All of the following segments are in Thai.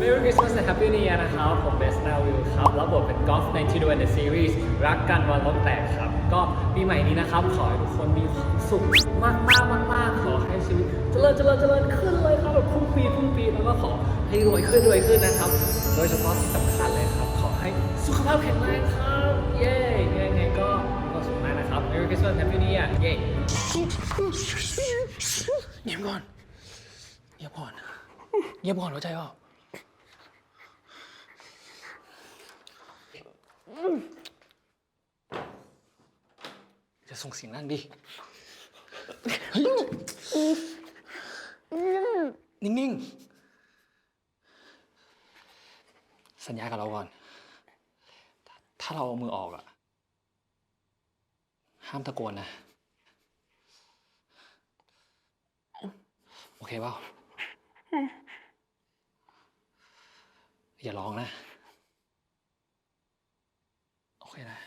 Merry Christmas and Happy New Year นะครับ ผมเบสนาวิลครับรับบทเป็นกอล์ฟในทีดูในซีรีส์รักกันวันลบแตกครับ ก็ปีใหม่นี้นะครับ ขอให้ทุกคนมีความสุขมากมากมากมากขอให้ชีวิตเจริญเจริญเจริญขึ้นเลยครับแบบพุ่งปีพุ่งปีแล้วก็ขอให้รวยขึ้นรวยขึ้นนะครับ โดยเฉพาะที่สำคัญเลยครับ ขอให้สุขภาพแข็งแรงครับ เย้ยังไงก็มีความสุขมากนะครับ Merry Christmas and Happy New Year เย้เงียบก่อนเงียบก่อนเงียบก่อนเข้าใจเปล่ จะส่งเสียงนั่งดิเฮ้ยนิ่งๆ สัญญากับเราก่อน ถ้าเราเอามือออกอะห้ามตะโกนนะ โอเคเปล่าอย่าร้องนะ โอเคนะ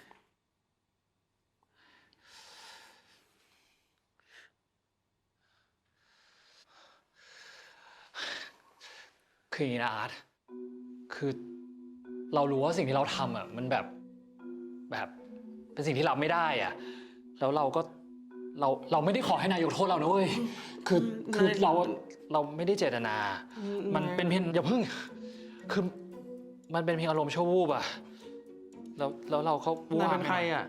คืออย่างนี้นะอาร์ตคือเรารู้ว่าสิ่งที่เราทำอะมันแบบแบบเป็นสิ่งที่รับไม่ได้อะ แล้วเราก็เราเราไม่ได้ขอให้นายกโทษเรานะเว้ยคือคือเราเราไม่ได้เจตนา มันเป็นเพียงอย่าพึ่ง คือมันเป็นเพียงอารมณ์ชั่ววูบอะ แล้วแล้วเราเขาวูนายบเป็นใครอะฮะ